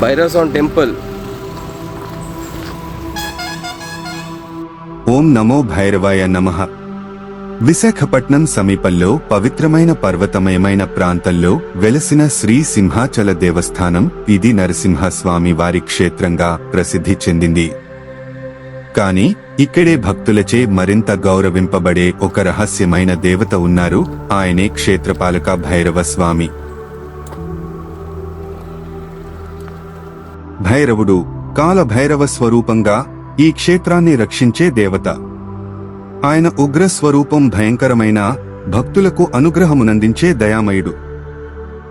Bhairavaswamy temple ఓం నమో భైరవాయ నమః. విశాఖపట్నం సమీపంలో పవిత్రమైన పర్వతమయమైన ప్రాంతంలో వెలసిన శ్రీ సింహాచల దేవస్థానం ఇది నరసింహస్వామి వారి క్షేత్రంగా ప్రసిద్ధి చెందింది. కాని ఇక్కడే భక్తులచే మరింత గౌరవింపబడే ఒక రహస్యమైన దేవత ఉన్నారు ఆయనే క్షేత్రపాలక భైరవ స్వామి. భైరవుడు కాల భైరవ స్వరూపంగా ఈ క్షేత్రాన్ని రక్షించే దేవత. ఆయన ఉగ్ర స్వరూపం భయంకరమైన భక్తులకు అనుగ్రహమునందించే దయామయుడు.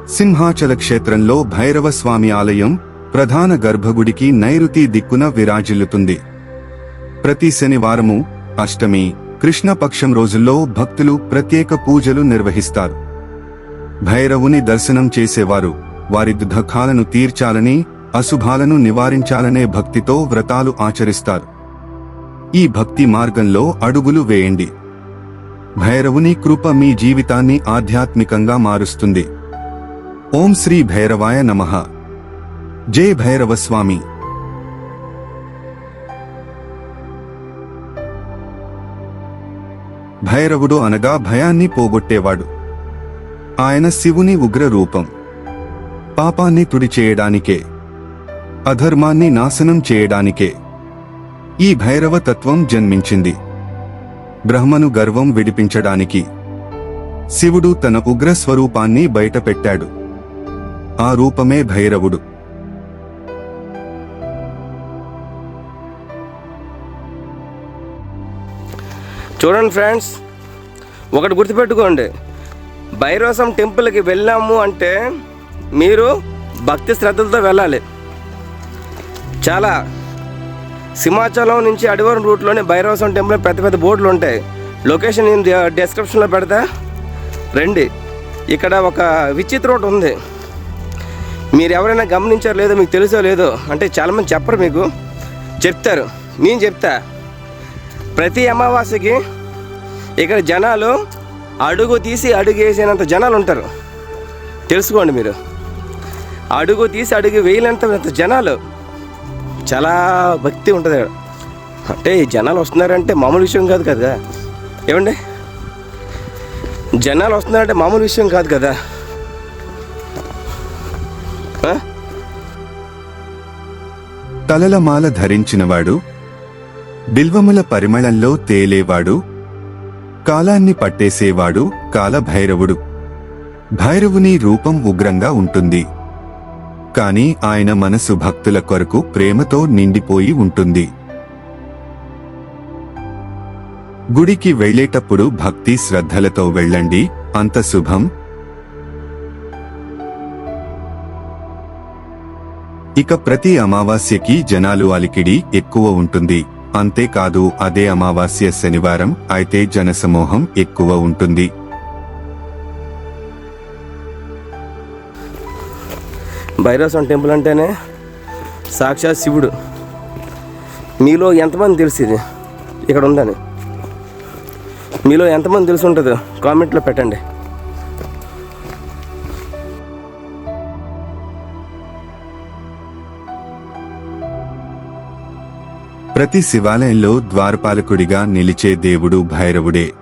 సింహాచల క్షేత్రంలో భైరవ స్వామి ఆలయం ప్రధాన గర్భగుడికి నైరుతి దిక్కున విరాజిల్లుతుంది. ప్రతి శనివారము అష్టమి కృష్ణపక్షం రోజుల్లో భక్తులు ప్రత్యేక పూజలు నిర్వహిస్తారు. భైరవుని దర్శనం చేసేవారు వారి దుఃఖాలను తీర్చాలని అశుభాలను నివారించాలనే భక్తితో వ్రతాలు ఆచరిస్తారు. ఈ భక్తి మార్గంలో అడుగులు వేయండి. భైరవుని కృప మీ జీవితాన్ని ఆధ్యాత్మికంగా మారుస్తుంది. ఓం శ్రీ భైరవాయ నమః. జై భైరవ స్వామి భైరవుడు అనగా భయాన్ని పోగొట్టేవాడు. ఆయన శివుని ఉగ్ర రూపం. పాపాన్ని తుడిచేయడానికే. అధర్మాన్ని నాశనం చేయడానికే ఈ భైరవ తత్వం జన్మించింది. బ్రహ్మను గర్వం విడిపించడానికి శివుడు తన ఉగ్ర స్వరూపాన్ని బయటపెట్టాడు. ఆ రూపమే భైరవుడు. చూడండి ఫ్రెండ్స్ ఒకటి గుర్తుపెట్టుకోండి. భైరవసం టెంపుల్కి వెళ్ళాము అంటే మీరు భక్తి శ్రద్ధలతో వెళ్ళాలి. చాలా సింహాచలం నుంచి అడివరం రూట్లోనే భైరవసం టెంపుల్ పెద్ద పెద్ద బోర్డులు ఉంటాయి లొకేషన్ నేను డిస్క్రిప్షన్లో పెడతా. రండి. ఇక్కడ ఒక విచిత్ర ఒకటి ఉంది. మీరు ఎవరైనా గమనించారో లేదో మీకు తెలుసో లేదో అంటే చాలామంది చెప్పరు మీకు. చెప్తారు. నేను చెప్తా. ప్రతి అమావాస్యకి ఇక్కడ జనాలు అడుగు తీసి అడుగు వేసేనంత జనాలు ఉంటారు. తెలుసుకోండి మీరు. అడుగు తీసి అడుగు వేయలేంత జనాలు చాలా భక్తి ఉంటుంది అక్కడ. అంటే జనాలు వస్తున్నారంటే మామూలు విషయం కాదు కదా. ఏమండి? జనాలు వస్తున్నారంటే మామూలు విషయం కాదు కదా. తలల తలలమాల ధరించినవాడు బిల్వముల పరిమళంలో తేలేవాడు కాలాన్ని పట్టేసేవాడు కాలభైరవుడు. భైరవుని రూపం ఉగ్రంగా ఉంటుంది. కాని ఆయన మనసు భక్తుల కొరకు ప్రేమతో నిండిపోయి ఉంటుంది. గుడికి వెళ్ళేటప్పుడు భక్తి శ్రద్ధలతో వెళ్ళండి. అంత శుభం. ఇక ప్రతి అమావాస్యకి జనాలు అలికిడి ఎక్కువ ఉంటుంది. అంతేకాదు అదే అమావాస్య శనివారం అయితే జనసమూహం ఎక్కువ ఉంటుంది. భైరవస్వామి టెంపుల్ అంటేనే సాక్షాత్ శివుడు. మీలో ఎంతమంది తెలుసు ఇది? ఇక్కడ ఉందని. మీలో ఎంతమంది తెలిసి ఉంటుందో? కామెంట్లో పెట్టండి. ప్రతి శివాలయంలో ద్వారపాలకుడిగా నిలిచే దేవుడు భైరవుడే.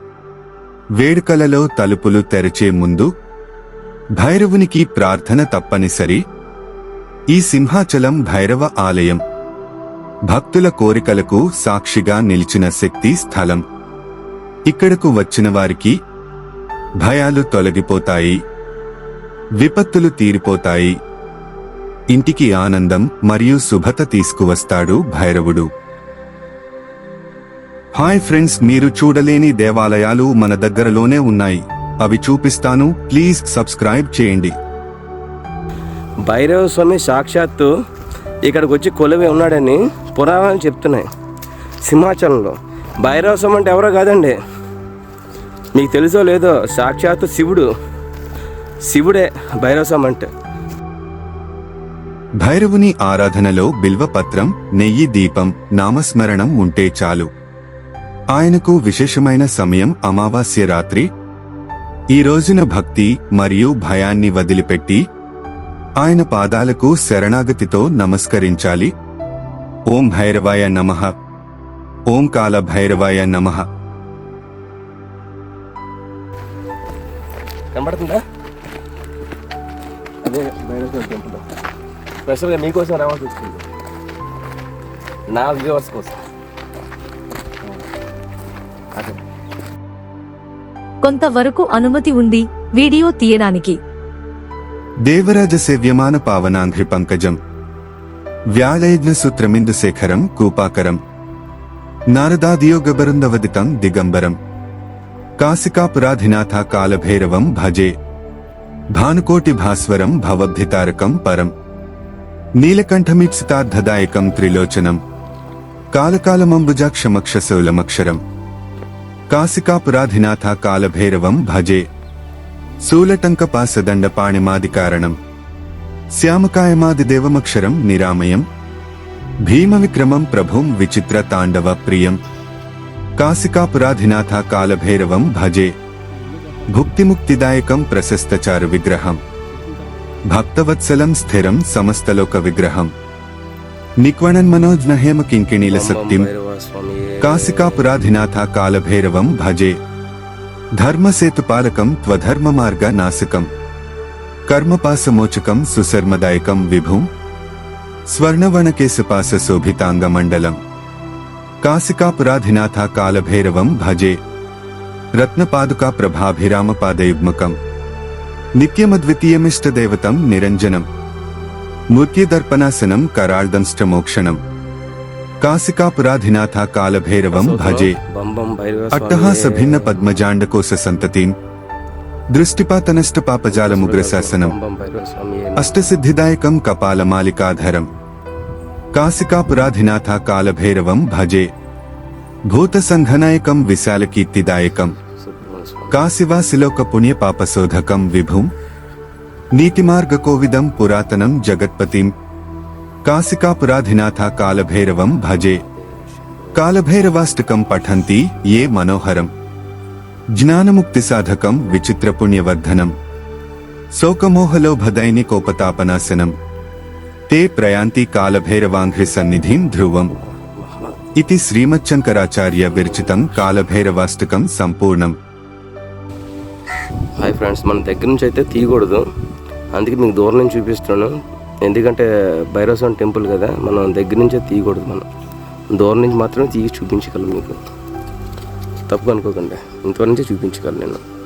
వేడుకలలో తలుపులు తెరచే ముందు భైరవునికి ప్రార్థన తప్పనిసరి. ఈ సింహాచలం భైరవ ఆలయం. భక్తుల కోరికలకు సాక్షిగా నిలిచిన శక్తి స్థలం. ఇక్కడకు వచ్చిన వారికి భయాలు తొలగిపోతాయి. విపత్తులు తీరిపోతాయి. ఇంటికి ఆనందం మరియు శుభత తీసుకువస్తాడు భైరవుడు. హాయ్ ఫ్రెండ్స్ మీరు చూడలేని దేవాలయాలు మన దగ్గరలోనే ఉన్నాయి. అవి చూపిస్తాను. ప్లీజ్ సబ్స్క్రైబ్ చేయండి. భైరవ స్వామి సాక్షాత్తు ఇక్కడికి వచ్చి కొలువే ఉన్నాడని పురాణాలు చెప్తున్నాయి. సింహాచలంలో. భైరవ స్వామి అంటే ఎవరో కాదండి. మీకు తెలుసో లేదో సాక్షాత్తు శివుడు. శివుడే భైరవ స్వామి అంటే. భైరవుని ఆరాధనలో బిల్వపత్రం నెయ్యి దీపం నామస్మరణం ఉంటే చాలు. ఆయనకు విశేషమైన సమయం అమావాస్య రాత్రి. ఈ రోజున భక్తి మరియు భయాన్ని వదిలిపెట్టి ఆయన పాదాలకు శరణాగతితో నమస్కరించాలి. ఓం భైరవాయ నమః. ఓం కాల భైరవాయ నమః. కనబడుతుందా? అదే భైరవ టెంపుల్ స్పెషల్గా మీకోసం రావాల్సి వచ్చింది. నా వ్యూవర్స్ కోసం. అదే కొంతవరకు అనుమతి ఉంది వీడియో తీయడానికి దేవరాజ సేవ్యమాన పావనాంఘ్రి పంకజం. వ్యాళయజ్ఞ సూత్రమిందు శేఖరం కూపాకరం. నారదాదియోగబరుందవదితం దిగంబరం. కాశికాపురాధినాథ కాలభైరవం భజే. భానుకోటి భాస్వరం భవబ్ధితారకం పరం. నీలకంఠమీప్సితార్థదాయకం త్రిలోచనం. కాలకాలమంబుజాక్షమక్షశూలమక్షరం కాశికాపురాధినాథ కాలభైరవం భజే. శూలటంకపాసదండ పాణిమాదికారణం శ్యామకాయమాదిదేవమక్షరం నిరామయం. భీమవిక్రమం ప్రభుం విచిత్ర తాండవ ప్రియం. కాశికాపురాధినాథ కాలభైరవం భజే. భుక్తిముక్తిదాయకం ప్రశస్తచారు విగ్రహం. భక్తవత్సలం స్థిరం సమస్తలోక విగ్రహం. నిక్వణన్మనోజ్న హేమ కింకిణీల శక్తిం కాశికాపురాధినాథ కాలభైరవం భజే. ధర్మసేతు పాలకం త్వధర్మ మార్గ నాశకం కర్మపాసమోచకం సుశర్మదాయకం విభుం స్వర్ణవణకేశపాస శోభితాంగమండలం కాశికాపురాధినాథ కాలభైరవం భజే రత్నపాదుకా ప్రభాభిరామ పాదయుగ్మకం నిత్యమద్వితీయమిష్టదేవతం నిరంజనం మూర్త్యదర్పణాసనం కరాళదంష్టమోక్షణం కాశికాపురాధినాథ కాలభైరవం భజే బం బం భైరవ స్వామి. అట్టహాస భిన్న పద్మజాండకోశ సంతతిం దృష్టిపాతనష్ట పాపజాలముగ్రశాసనం బం బం భైరవ స్వామి. అష్టసిద్ధిదాయకం కపాలమాలికాధరం కాశికాపురాధినాథ కాలభైరవం కాశికాపురాధినాథ కాలభైరవం భజే కాలభైరవాష్టకం పఠంతి ఏ మనోహరం జ్ఞానముక్తి సాధకం విచిత్ర పుణ్యవర్ధనం శోకమోహలోభదైనికోపతాపనాశనం తే ప్రయాంతి కాలభైరవాంఘ్రి సన్నిధిం ధ్రువం ఇది శ్రీమచ్చంకరాచార్య విరచితం కాలభైరవాష్టకం సంపూర్ణం హాయ్ ఫ్రెండ్స్ మన దగ్గర నుంచి అయితే తీయకూడదు. అందుకే మీకు దూరం నుంచి చూపిస్తున్నాను. ఎందుకంటే భైరవస్వామి టెంపుల్ కదా మనం దగ్గర నుంచే తీయకూడదు మనం. దూరం నుంచి మాత్రమే తీసి చూపించగలం మీకు. తప్పు అనుకోకండి. ఇంతవరకు నుంచే చూపించగలను నేను.